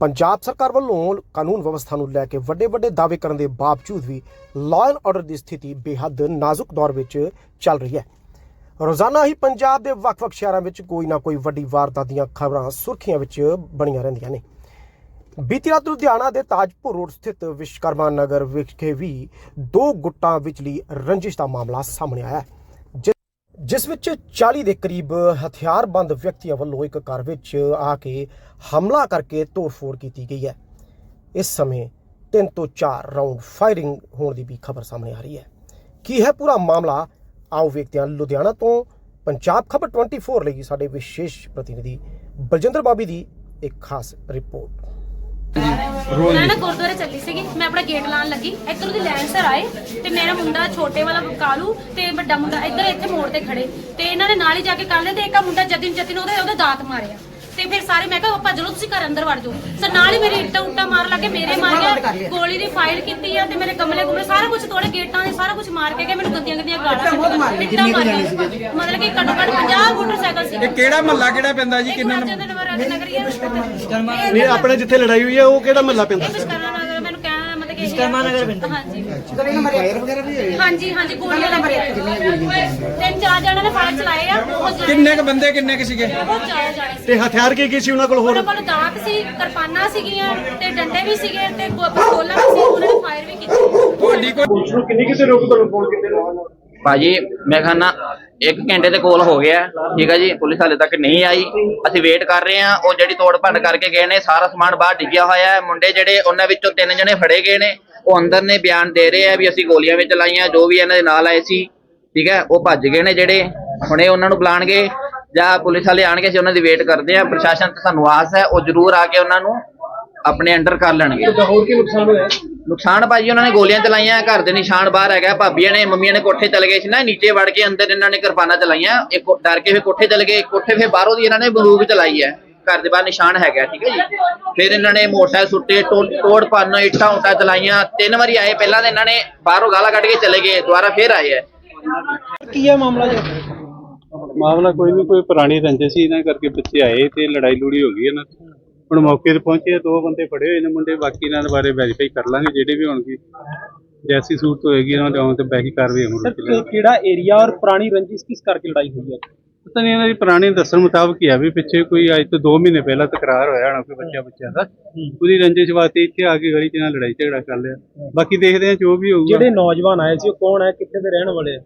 ਪੰਜਾਬ ਸਰਕਾਰ ਵੱਲੋਂ ਕਾਨੂੰਨ ਵਿਵਸਥਾ ਨੂੰ ਲੈ ਕੇ ਵੱਡੇ ਵੱਡੇ ਦਾਅਵੇ ਕਰਨ ਦੇ ਬਾਵਜੂਦ ਵੀ ਲਾਅ ਐਂਡ ਆਰਡਰ ਦੀ ਸਥਿਤੀ ਬੇਹੱਦ ਨਾਜ਼ੁਕ ਦੌਰ ਵਿੱਚ ਚੱਲ ਰਹੀ ਹੈ। ਰੋਜ਼ਾਨਾ ਹੀ ਪੰਜਾਬ ਦੇ ਵੱਖ-ਵੱਖ ਸ਼ਹਿਰਾਂ ਵਿੱਚ ਕੋਈ ਨਾ ਕੋਈ ਵੱਡੀ ਵਾਰਦਾਤ ਦੀਆਂ ਖਬਰਾਂ ਸੁਰਖੀਆਂ ਵਿੱਚ ਬਣੀਆਂ ਰਹਿੰਦੀਆਂ ਨੇ। ਬੀਤੀ ਰਾਤ ਲੁਧਿਆਣਾ ਦੇ ਤਾਜਪੁਰ ਰੋਡ ਸਥਿਤ ਵਿਸ਼ਕਰਮਾ ਨਗਰ ਵਿਖੇ ਵੀ ਦੋ ਗੁੱਟਾਂ ਵਿਚਲੀ ਰੰਜਿਸ਼ ਦਾ ਮਾਮਲਾ ਸਾਹਮਣੇ ਆਇਆ ਹੈ। ਜਿਸ ਵਿੱਚ 40 ਦੇ ਕਰੀਬ ਹਥਿਆਰਬੰਦ ਵਿਅਕਤੀਆਂ ਵੱਲੋਂ ਇੱਕ ਘਰ ਵਿੱਚ ਆ ਕੇ ਹਮਲਾ ਕਰਕੇ ਤੋੜਫੋੜ ਕੀਤੀ ਗਈ ਹੈ। ਇਸ ਸਮੇਂ 3 ਤੋਂ 4 ਰਾਉਂਡ ਫਾਇਰਿੰਗ ਹੋਣ ਦੀ ਵੀ ਖਬਰ ਸਾਹਮਣੇ ਆ ਰਹੀ ਹੈ। ਕੀ ਹੈ ਪੂਰਾ ਮਾਮਲਾ? ਆਓ ਵੇਖਦੇ ਹਾਂ। ਲੁਧਿਆਣਾ ਤੋਂ ਪੰਜਾਬ ਖਬਰ 24 ਲਈ ਸਾਡੇ ਵਿਸ਼ੇਸ਼ ਪ੍ਰਤੀਨਿਧੀ ਬਲਜਿੰਦਰ ਬਾਬੀ ਦੀ ਇੱਕ ਖਾਸ ਰਿਪੋਰਟ। ਮੈਂ ਨਾ ਗੁਰਦੁਆਰੇ ਚੱਲੀ ਸੀਗੀ। ਮੈਂ ਆਪਣਾ ਗੇਟ ਲਾਣ ਲੱਗੀ। ਇੱਧਰੋਂ ਦੀ ਲੈਣ ਸਰ ਆਏ ਤੇ ਮੇਰਾ ਮੁੰਡਾ ਛੋਟੇ ਵਾਲਾ ਕਾਲੂ ਤੇ ਵੱਡਾ ਮੁੰਡਾ ਇੱਧਰ ਇੱਥੇ ਮੋੜ ਤੇ ਖੜੇ। ਤੇ ਇਹਨਾਂ ਨੇ ਨਾਲ ਹੀ ਜਾ ਕੇ ਕਰ ਲੈਂਦੇ ਇੱਕ ਆ ਮੁੰਡਾ ਜਤਿਨ ਜਤਿਨ ਉਹਦੇ ਉਹਦੇ ਦਾਤ ਮਾਰਿਆ ਤੇ ਫਿਰ ਸਾਰੇ ਮੈਂ ਕਿਹਾ ਭੱਜ ਲਓ ਤੁਸੀਂ ਘਰ ਅੰਦਰ ਵੜ ਜਾਓ। ਸਰ ਨਾਲ ਹੀ ਮੇਰੇ ਇੱਟਾਂ ਉੱਟਾਂ ਮਾਰ ਲੱਗੇ ਮੇਰੇ ਮਾਰਿਆ ਗੋਲੀ ਦੀ ਫਾਇਰ ਕੀਤੀ ਆ ਤੇ ਮੇਰੇ ਗਮਲੇ ਗੁਮਲੇ ਸਾਰਾ ਕੁਝ ਤੋੜੇ ਗੇਟਾਂ ਦੇ ਸਾਰਾ ਕੁਝ ਮਾਰ ਕੇ ਗਏ ਮੈਨੂੰ ਗੰਦੀਆਂ ਗੰਦੀਆਂ ਗਾਲਾਂ ਇੱਟਾਂ ਮਾਰੀਆਂ। ਮਤਲਬ ਕਿ ਘੱਟੋ ਘੱਟ 50 ਮੋਟਰਸਾਈਕਲ ਸੀ। ਇਹ ਕਿਹੜਾ ਮਹੱਲਾ ਕਿਹੜਾ ਪੈਂਦਾ ਜੀ? ਕਿੰਨਾ ਨੰਬਰ? ਨਗਰ ਨਹੀਂ ਆਪਣੇ ਜਿੱਥੇ ਲੜਾਈ ਹੋਈ ਹੈ ਉਹ ਕਿਹੜਾ ਮਹੱਲਾ ਪੈਂਦਾ? ਵਿਸ਼ਕਰਮਾ ਨਗਰ ਹਾਂਜੀ। ਹਾਂਜੀ ਗੋਲੀਆਂ ਤਿੰਨ ਚਾਰ ਜਣਾਂ ਨੇ ਫਾਇਰ ਚਲਾਏ ਆ। ਬਹੁਤ ਜ਼ਿਆਦਾ- ਕਿੰਨੇ ਕ ਬੰਦੇ ਕਿੰਨੇ ਕ ਸੀਗੇ? ਬਹੁਤ ਜ਼ਿਆਦਾ ਜਾਣੇ ਸੀ ਤੇ ਹਥਿਆਰ ਕੀ ਕੀ ਸੀ ਉਹਨਾਂ ਕੋਲ ਹੋਰ? ਉਹਨਾਂ ਕੋਲ ਦਾਤ ਸੀ ਕਿਰਪਾਨਾਂ ਸੀਗੀਆਂ ਤੇ ਡੰਡੇ ਵੀ ਸੀਗੇ ਤੇ ਗੋ- ਪਿਸਤੌਲਾਂ ਵੀ ਸੀ। ਉਹਨਾਂ ਨੇ ਫਾਇਰ ਵੀ ਕੀਤੀ। ਤੁਹਾਡੀ ਕੋਈ ਕਿੰਨੀ ਕਿਸੇ ਰੋਕ ਤੁਹਾਨੂੰ ਫੋਨ ਕੀਤੇ ਨੇ? ਭਾਜੀ, ਮੈਂ ਖਾਨਾ ਇੱਕ ਘੰਟੇ ਦੇ ਕੋਲ ਹੋ ਗਿਆ। ਠੀਕ ਹੈ ਜੀ, ਪੁਲਿਸ ਹਾਲੇ ਤੱਕ ਨਹੀਂ ਆਈ। ਅਸੀਂ ਵੇਟ ਕਰ ਰਹੇ ਹਾਂ। ਉਹ ਜਿਹੜੀ ਤੋੜ ਭੰਨ ਕਰਕੇ ਗਏ ਨੇ, ਸਾਰਾ ਸਮਾਨ ਬਾਹਰ ਡਿੱਗਿਆ ਹੋਇਆ ਹੈ। ਮੁੰਡੇ ਜਿਹੜੇ, ਉਹਨਾਂ ਵਿੱਚੋਂ ਤਿੰਨ ਜਣੇ ਫੜੇ ਗਏ ਨੇ। ਉਹ ਅੰਦਰ ਨੇ ਬਿਆਨ ਦੇ ਰਹੇ ਆ ਵੀ ਅਸੀਂ ਗੋਲੀਆਂ ਵੀ ਚਲਾਈਆਂ ਜੋ ਵੀ ਇਹਨਾਂ ਦੇ ਨਾਲ ਆਏ ਸੀ। ਠੀਕ ਹੈ ਉਹ ਭੱਜ ਗਏ ਨੇ ਜਿਹੜੇ। ਹੁਣੇ ਉਹਨਾਂ ਨੂੰ ਬੁਲਾਣਗੇ ਜਾਂ ਪੁਲਿਸ ਵਾਲੇ ਆਣਗੇ ਅਸੀਂ ਉਹਨਾਂ ਦੀ ਵੇਟ ਕਰਦੇ ਆ ਪ੍ਰਸ਼ਾਸਨ ਤੇ ਸਾਨੂੰ ਆਸ ਹੈ, ਉਹ ਜ਼ਰੂਰ ਆ ਕੇ ਉਹਨਾਂ ਨੂੰ ਆਪਣੇ ਅੰਡਰ ਕਰ ਲੈਣਗੇ। ਹੋਰ ਕੀ ਨੁਕਸਾਨ ਹੋਇਆ? ਨੁਕਸਾਨ ਭਾਜੀ ਉਹਨਾਂ ਨੇ ਗੋਲੀਆਂ ਚਲਾਈਆਂ ਘਰ ਦੇ ਨਿਸ਼ਾਨ ਬਾਹਰ ਹੈਗਾ ਭਾਬੀਆਂ ਨੇ ਮੰਮੀਆਂ ਨੇ ਕੋਠੇ ਚਲੇ ਗਏ ਸੀ ਨਾ ਨੀਚੇ ਵੜ ਕੇ ਅੰਦਰ ਇਹਨਾਂ ਨੇ ਕਿਰਪਾਨਾਂ ਚਲਾਈਆਂ ਇੱਕ ਡਰ ਕੇ ਫਿਰ ਕੋਠੇ ਚਲੇ ਗਏ ਕੋਠੇ ਫਿਰ ਬਾਹਰੋਂ ਦੀ ਇਹਨਾਂ ਨੇ ਬੰਦੂਕ ਚਲਾਈ ਹੈ ਘਰ ਦੇ ਬਾਹਰ ਨਿਸ਼ਾਨ ਹੈਗਾ ਠੀਕ ਹੈ ਜੀ। ਫਿਰ ਇਹਨਾਂ ਨੇ ਮੋਟਰਸਾਈਕਲ ਸੁੱਟੇ ਟੋ- ਤੋੜ ਭੰਨ ਇੱਟਾਂ ਉੱਟਾਂ ਚਲਾਈਆਂ ਤਿੰਨ ਵਾਰੀ ਆਏ ਪਹਿਲਾਂ ਤਾਂ ਇਹਨਾਂ ਨੇ ਬਾਹਰੋਂ ਗਾਲਾਂ ਕੱਢ ਕੇ ਚਲੇ ਗਏ ਦੁਬਾਰਾ ਫਿਰ ਆਏ ਹੈ। ਕੀ ਹੈ ਮਾਮਲਾ ਜੀ? ਮਾਮਲਾ ਕੋਈ ਨਹੀਂ ਕੋਈ ਪੁਰਾਣੀ ਰੰਜਿਸ਼ ਸੀ ਇਹਨਾਂ ਕਰਕੇ ਬੱਚੇ ਆਏ ਤੇ ਲੜਾਈ ਲੂੜੀ ਹੋ ਗਈ ਇਹਨਾਂ ਦੀ। ਹੁਣ ਮੌਕੇ ਤੇ ਪਹੁੰਚੇ ਦੋ ਬੰਦੇ ਫੜੇ ਹੋਏ ਨੇ ਮੁੰਡੇ ਬਾਕੀ ਇਹਨਾਂ ਦੇ ਬਾਰੇ ਵੈਰੀਫਾਈ ਕਰ ਲਾਂਗੇ ਜਿਹੜੇ ਵੀ ਹੋਣਗੇ। ਜੈਸੀ ਸੂਰਤ ਹੋਏਗੀ ਉਹਨਾਂ ਦੇ ਆਉਣ ਤੇ ਬਾਕੀ ਕਾਰਵਾਈ ਹੋਣੀ ਕਿਹੜਾ ਏਰੀਆ ਔਰ ਪੁਰਾਣੀ ਰੰਜਿਸ਼ ਕਿਸ ਕਰਕੇ ਲੜਾਈ ਹੋਈ ਹੈ? ਪਤਾ ਨਹੀਂ ਇਹਨਾਂ ਦੀ ਪੁਰਾਣੀ ਦੱਸਣ ਮੁਤਾਬਕ ਹੀ ਆ ਵੀ ਪਿੱਛੇ ਕੋਈ ਅੱਜ ਤੋਂ 2 ਮਹੀਨੇ ਪਹਿਲਾਂ ਤਕਰਾਰ ਹੋਇਆ ਹੋਣਾ ਕੋਈ ਬੱਚਾ ਬੱਚਿਆਂ ਦਾ। ਉਹਦੀ ਰੰਜਿਸ਼ ਵਾਸਤੇ ਇੱਥੇ ਆ ਕੇ ਗਲੀ 'ਚ ਨਾਲ ਲੜਾਈ ਝਗੜਾ ਕਰ ਲਿਆ। ਬਾਕੀ ਦੇਖਦੇ ਹਾਂ ਜੋ ਵੀ ਹੋਊਗਾ। ਜਿਹੜੇ ਨੌਜਵਾਨ ਆਏ ਸੀ ਉਹ ਕੌਣ ਹੈ ਕਿੱਥੇ ਦੇ ਰਹਿਣ ਵਾਲੇ ਆ?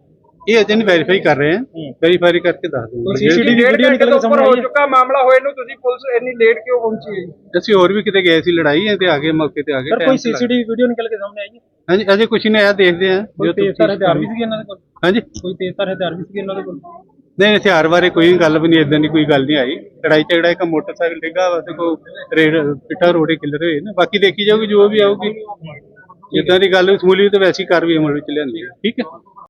ਇਹ ਅਜੇ ਨਹੀਂ ਵੈਰੀਫਾਈ ਕਰ ਰਹੇ। ਹਾਂ। ਵੈਰੀਫਾਈ ਕਰਕੇ ਦੱਸ CCTV ਡੇਢ ਵੀਡੀਓ ਨਿਕਲ ਕੇ ਉੱਪਰ ਸਾਹਮਣੇ ਹੋ। ਚੁੱਕਾ ਮਾਮਲਾ ਹੋਏ ਨੂੰ ਤੁਸੀਂ ਪੁਲਿਸ ਇੰਨੀ ਲੇਟ ਕਿਉਂ ਪਹੁੰਚੀ ਹੈ? ਅਸੀਂ ਹੋਰ ਵੀ ਕਿਤੇ ਗਏ ਸੀ ਲੜਾਈ ਹੈ ਤੇ ਆ ਗਏ ਮੌਕੇ ਤੇ ਆ ਗਏ ਸਰ ਕੋਈ ਸੀਸੀਟੀਵੀ ਵੀਡੀਓ ਨਿਕਲ ਕੇ ਸਾਹਮਣੇ ਆਈ ਹੈ? ਹਾਂਜੀ ਅਜੇ ਕੁਝ ਨਹੀਂ ਆਇਆ ਦੇਖਦੇ ਹਾਂ। ਜੋ ਤੇਜ਼ਧਾਰ ਹਥਿਆਰ ਵੀ ਸੀਗੇ ਇਹਨਾਂ ਦੇ ਕੋਲ? ਹਾਂਜੀ? ਕੋਈ ਤੇਜ਼ਧਾਰ ਹਥਿਆਰ ਵੀ ਸੀਗੇ ਇਹਨਾਂ ਦੇ ਕੋਲ? ਨਹੀਂ ਹਥਿਆਰ ਬਾਰੇ ਕੋਈ ਗੱਲ ਵੀ ਨਹੀਂ ਇਦਾਂ ਦੀ ਕੋਈ ਗੱਲ ਨਹੀਂ ਆਈ। ਲੜਾਈ ਝਗੜਾ ਇੱਕ ਮੋਟਰਸਾਈਕਲ ਡਿੱਗਾ ਵਾ ਤੇ ਕੋ ਰੇਡ ਪਿੱਠਾ ਰੋੜੇ ਕਿੱਲਰ ਹੋਏ ਨੇ। ਬਾਕੀ ਦੇਖੀ ਜਾਊਗੀ ਜੋ ਵੀ ਆਊਗੀ। ਜਿੱਦਾਂ ਦੀ ਗੱਲ ਸਮੂਲੀ ਤੇ ਵੈਸੀ ਕਾਰਵਾਈ ਅਮਲ ਵਿੱਚ ਲਿਆਂਦੀ ਠੀਕ ਹੈ?